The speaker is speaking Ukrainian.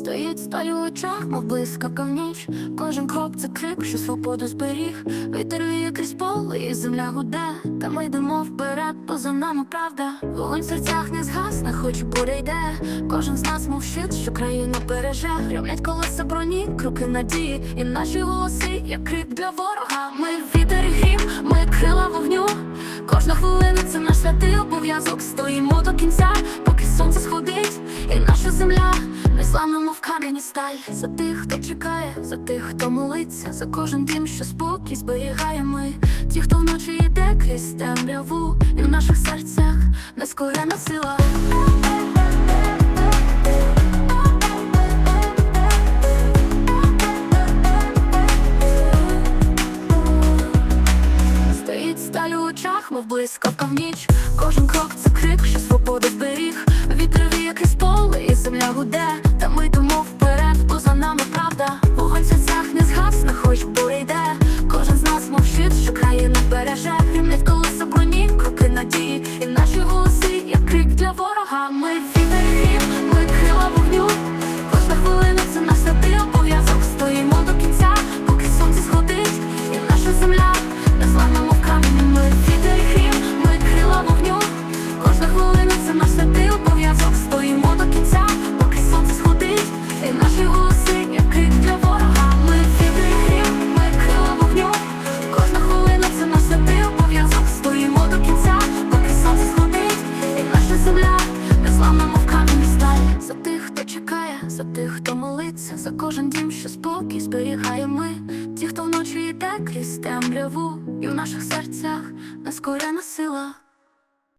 Стоїть сталь у очах, мов блискавка в ніч. Кожен крок це крик, що свободу зберіг. Вітер віє крізь поле, і земля гуде. Та ми йдемо вперед, поза нами правда. Вогонь в серцях не згасне, хоч буря йде. Кожен з нас мов щит, що країну береже. Гремлять колеса броні, кроки надії, і наші голоси, як крик для ворога. Ми вітер і грім, ми крила вогню. Кожна хвилина це наш святий обов'язок. Стоїмо до кінця, поки сонце сходить, і наша земля незламна, мов кам'яні сталь. За тих, хто чекає, за тих, хто молиться, за кожен дім, що спокій зберігає ми. Ті, хто вночі йде крізь темряву, і в наших серцях нескорена сила. Стоїть сталь у очах, мов блискавка в ніч. Кожен крок це крик, що свободу зберіг. Вітер віє крізь поле, і земля гуде. Та ми йдемо вперед, поза нами правда. Вогонь в серцях не згасне, хоч буря йде. Кожен з нас мов щит, що країну береже. Гримлять колеса броні, кроки надії. І наші голоси, як крик для ворога. Ми вітер і ми крила вогню. Кожна хвилина це наш святий обов'язок. Стоїмо до кінця, поки сонце сходить, і наша земля не незламна, мов камінь. Ми вітер і грім, ми крила вогню. Кожна хвилина це наш святий обов'язок. Стоїмо до кінця, за кожен дім, що спокій зберігає ми. Ті, хто вночі йде крізь темряву, і в наших серцях нескорена